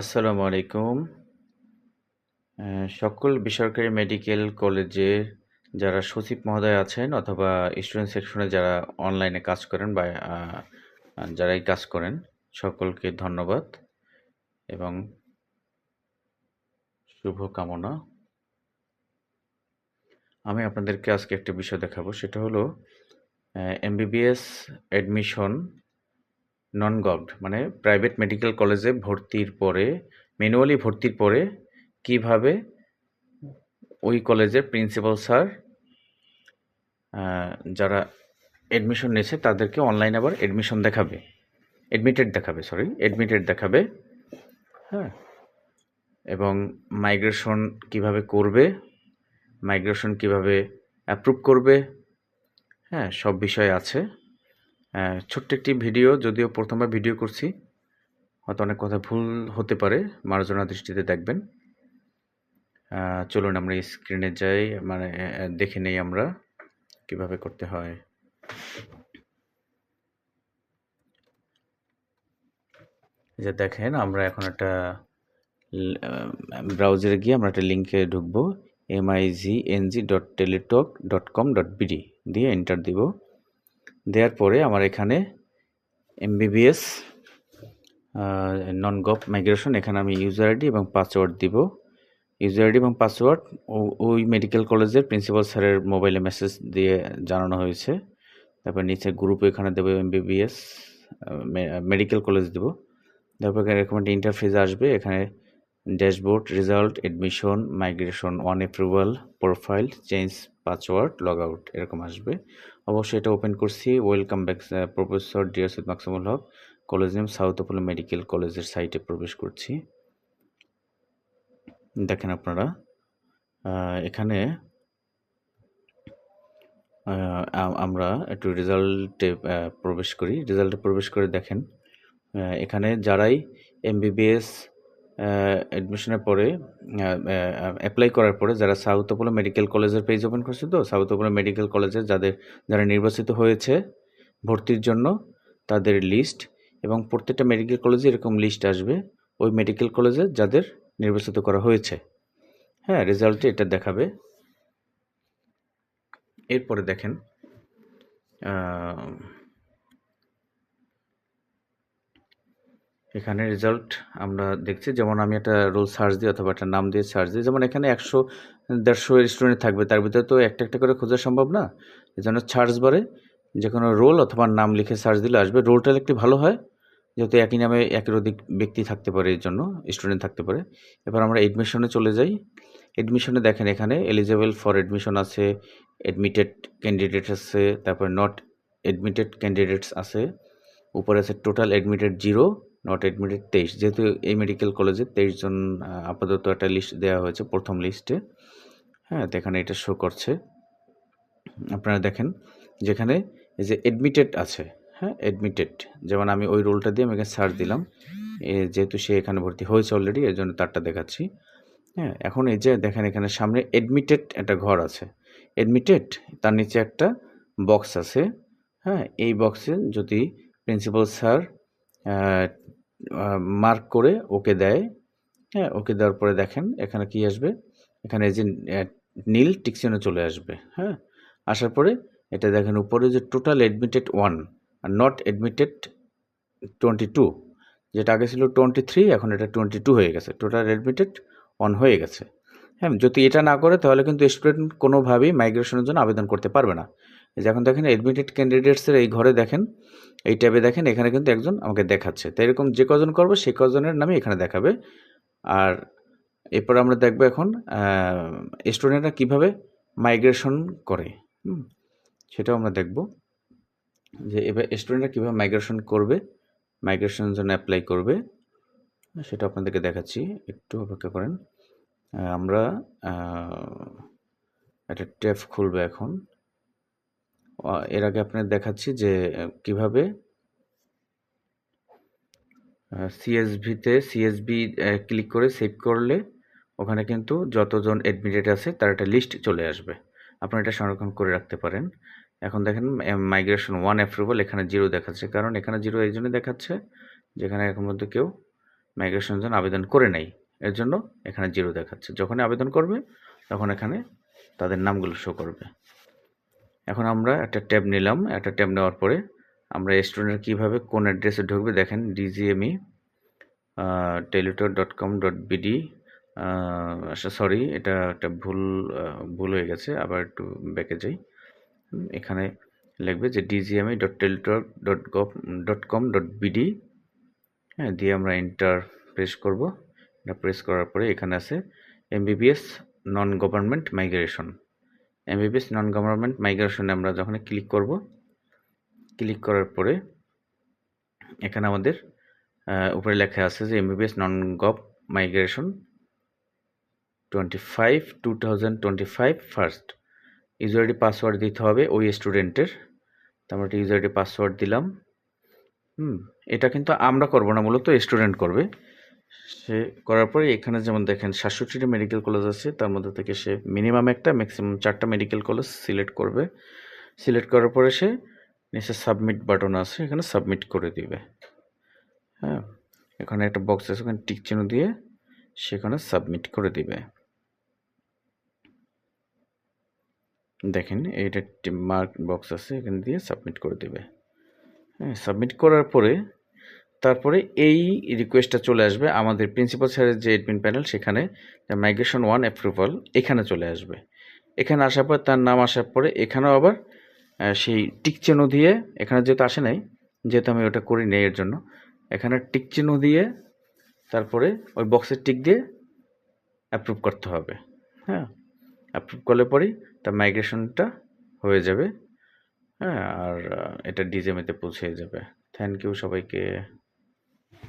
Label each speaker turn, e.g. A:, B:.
A: আসসালামু আলাইকুম। সকল বেসরকারি মেডিকেল কলেজের যারা সচিব মহোদয় আছেন অথবা স্টুডেন্ট সেকশনে যারা অনলাইনে কাজ করেন বা যারাই কাজ করেন, সকলকে ধন্যবাদ এবং শুভকামনা। আমি আপনাদেরকে আজকে একটা বিষয় দেখাবো, সেটা হলো এমবিবিএস অ্যাডমিশন নন গভর্নমেন্ট মানে প্রাইভেট মেডিকেল কলেজে ভর্তির পরে ম্যানুয়ালি ভর্তির পরে কীভাবে ওই কলেজের প্রিন্সিপাল স্যার যারা অ্যাডমিশন নিয়েছে তাদেরকে অনলাইনে আবার অ্যাডমিশন দেখাবে। অ্যাডমিটেড দেখাবে সরি, অ্যাডমিটেড দেখাবে। হ্যাঁ? এবং মাইগ্রেশন কীভাবে করবে, মাইগ্রেশন কীভাবে অ্যাপ্রুভ করবে, হ্যাঁ? সব বিষয় আছে। ছোট্ট একটি ভিডিও যদিও প্রথমবার ভিডিও করছি। হয়তো অনেক কথা ভুল হতে পারে, মার্জনা দৃষ্টিতে দেখবেন। চলুন আমরা স্ক্রিনে যাই মানে দেখে নেই আমরা কীভাবে করতে হয়। যে দেখেন আমরা এখন একটা ব্রাউজারে গিয়ে আমরা একটা লিঙ্কে ঢুকবো mizng.teletalk.com.bd দিয়ে এন্টার দিব। দেওয়ার পরে আমার এখানে এমবিবিএস নন গভ মাইগ্রেশন এখানে আমি ইউজার আইডি এবং পাসওয়ার্ড দিব। ইউজার আইডি এবং পাসওয়ার্ড ওই মেডিকেল কলেজের প্রিন্সিপাল স্যারের মোবাইলে মেসেজ দিয়ে জানানো হয়েছে। তারপর নিচে গ্রুপ এখানে দেব এমবিবিএস মেডিকেল কলেজ দিব। তারপর এখানে একটা ইন্টারফেস আসবে। এখানে dashboard, result, admission, migration, one approval, profile, change password, log out এরকম আসবে। অবশ্যই এটা ওপেন করছি। Welcome back professor dear Maksumul Haque. College name South Apollo Medical কলেজের সাইটে প্রবেশ করছি। দেখেন আপনারা এখানে আমরা একটু রেজাল্টে প্রবেশ করি। রেজাল্টে প্রবেশ করে দেখেন এখানে যারাই এমবিবিএস অ্যাডমিশনের পরে আ করার পরে যারা সাউথ অ্যাপোলো মেডিকেল কলেজের পেজ ওপেন করছে তো সাউথ অ্যাপোলো মেডিকেল কলেজের যাদের, যারা নির্বাচিত হয়েছে ভর্তির জন্য, তাদের লিস্ট এবং প্রত্যেকটা মেডিকেল কলেজে এরকম লিস্ট আসবে। ওই মেডিকেল কলেজে যাদের নির্বাচিত করা হয়েছে। হ্যাঁ? রেজাল্টে এটা দেখাবে। এরপরে দেখেন এখানে রেজাল্ট আমরা দেখছি যেমন আমি একটা রোল সার্চ দিই অথবা একটা নাম দিয়ে সার্চ দিই। যেমন এখানে একশো দেড়শো স্টুডেন্ট থাকবে তার ভিতরে তো একটা, একটা করে খোঁজা সম্ভব না। এজন্য সার্চ বারে যে কোনো রোল অথবা নাম লিখে সার্চ দিলে আসবে। রোলটা লিখলে ভালো হয়। যেহেতু একই নামে একের অধিক ব্যক্তি থাকতে পারে এর জন্য স্টুডেন্ট থাকতে পারে। এবার আমরা অ্যাডমিশনে চলে যাই। অ্যাডমিশনে দেখেন এখানে এলিজিবল ফর অ্যাডমিশন আছে, অ্যাডমিটেড ক্যান্ডিডেট আছে, তারপরে নট অ্যাডমিটেড ক্যান্ডিডেটস আছে। উপরে আছে টোটাল অ্যাডমিটেড 0, নট অ্যাডমিটেড ২৩ যেহেতু এই মেডিকেল কলেজে ২৩ জন আপাতত একটা লিস্ট দেওয়া হয়েছে প্রথম লিস্টে। হ্যাঁ? তো এখানে এটা শো করছে। আপনারা দেখেন যেখানে এই যে অ্যাডমিটেড আছে, হ্যাঁ? অ্যাডমিটেড যেমন আমি ওই রোলটা দিয়ে আমি এখানে সার্চ দিলাম। যেহেতু সে এখানে ভর্তি হয়েছে অলরেডি এর জন্য তারটা দেখাচ্ছি। হ্যাঁ? এখন এই যে দেখেন এখানে সামনে অ্যাডমিটেড একটা ঘর আছে। অ্যাডমিটেড তার নিচে একটা বক্স আছে। হ্যাঁ? এই বক্সে যদি প্রিন্সিপাল স্যার মার্ক করে ওকে দেয়, হ্যাঁ? ওকে দেওয়ার পরে দেখেন এখানে কি আসবে? এখানে যে নীল টিক চিহ্ন চলে আসবে। হ্যাঁ? আসার পরে এটা দেখেন উপরে যে টোটাল অ্যাডমিটেড 1 আর নট অ্যাডমিটেড 22 যেটা আগে ছিল 23 এখন এটা 22 হয়ে গেছে। টোটাল অ্যাডমিটেড 1 হয়ে গেছে। হ্যাঁ? যদি এটা না করে তাহলে কিন্তু স্টুডেন্ট কোনোভাবেই মাইগ্রেশনের জন্য আবেদন করতে পারবে না। যে এখন দেখেন অ্যাডমিটেড ক্যান্ডিডেটস এর এই ঘরে দেখেন, এই ট্যাবে দেখেন এখানে কিন্তু একজন আমাকে দেখাচ্ছে। তো এরকম যে কজন করবে সে কজনের নামই এখানে দেখাবে। আর এরপর আমরা দেখব এখন স্টুডেন্টরা কীভাবে মাইগ্রেশন করে। সেটাও আমরা দেখব। যে এবার স্টুডেন্টরা কীভাবে মাইগ্রেশন করবে, মাইগ্রেশনের জন্য অ্যাপ্লাই করবে। সেটা আপনাদেরকে দেখাচ্ছি। একটু অপেক্ষা করেন। আমরা একটা ট্যাব খুলবে এখন। এর আগে আপনাদের দেখাচ্ছি যে কীভাবে সিএসভিতে সিএসভি অ্যা ক্লিক করে সেভ করলে ওখানে কিন্তু যতজন অ্যাডমিটেড আছে, তার একটা লিস্ট চলে আসবে। আপনি এটা সংরক্ষণ করে রাখতে পারেন। এখন দেখেন মাইগ্রেশন ওয়ান অ্যাপ্রুভাল এখানে জিরো দেখাচ্ছে। কারণ এখানে 0 এইজন্য দেখাচ্ছে যেখানে এখন মধ্যে কেউ মাইগ্রেশনের জন্য আবেদন করে নাই এর জন্য এখানে জিরো দেখাচ্ছে যখনই আবেদন করবে, তখন এখানে তাদের নামগুলো শো করবে এখন আমরা একটা ট্যাব নিলাম। একটা ট্যাব নেওয়ার পরে আমরা স্টুডেন্ট কীভাবে কোন অ্যাড্রেসে ঢুকবে দেখেন DGME Teletalk dot com dot BD sorry এটা একটা ভুল ভুল হয়ে গেছে, আবার একটু ব্যাকে যাই। এখানে লিখবে যে DGME dot Teletalk dot gov dot com dot BD হ্যাঁ দিয়ে আমরা এন্টার প্রেস করব। এটা প্রেস করার পরে এখানে আছে MBBS non government migration MBBS non government মাইগ্রেশনে আমরা যখন ক্লিক করব ক্লিক করার পরে এখানে আমাদের উপরে লেখা আছে যে MBBS non gov migration twenty five two thousand twenty five first user ID password দিতে হবে ওই স্টুডেন্টের তারপর ইউজারডি পাসওয়ার্ড দিলাম। হুম, এটা কিন্তু আমরা করব না, মূলত স্টুডেন্ট করবে। সে করার পরে এখানে যেমন দেখেন সাতষট্টিটা মেডিকেল কলেজ আছে, তার মধ্যে থেকে সে মিনিমাম একটা ম্যাক্সিমাম চারটা মেডিকেল কলেজ সিলেক্ট করবে। সিলেক্ট করার পরে সে নিচে সাবমিট বাটন আছে, এখানে সাবমিট করে দিবে। হ্যাঁ এখানে একটা বক্স আছে, ওখানে টিক চিহ্ন দিয়ে সেখানে সাবমিট করে দিবে। দেখেন, এইটা মার্ক বক্স আছে, এখানে দিয়ে সাবমিট করে দিবে। হ্যাঁ সাবমিট করার পরে তারপরে এই রিকোয়েস্টটা চলে আসবে আমাদের প্রিন্সিপাল স্যারের যে এডমিন প্যানেল সেখানে মাইগ্রেশন ওয়ান অ্যাপ্রুভাল এখানে চলে আসবে। এখানে আসার পর তার নাম আসার পরে এখানেও আবার সেই টিক চিহ্ন দিয়ে, এখানে যেহেতু আসে নাই, যেহেতু আমি ওটা করি নাই এর জন্য, এখানে টিক চিহ্ন দিয়ে তারপরে ওই বক্সের টিক দিয়ে অ্যাপ্রুভ করতে হবে। হ্যাঁ অ্যাপ্রুভ করলে পরেই তার মাইগ্রেশনটা হয়ে যাবে। হ্যাঁ আর এটা ডিজেমেতে পৌঁছে যাবে। থ্যাংক ইউ সবাইকে।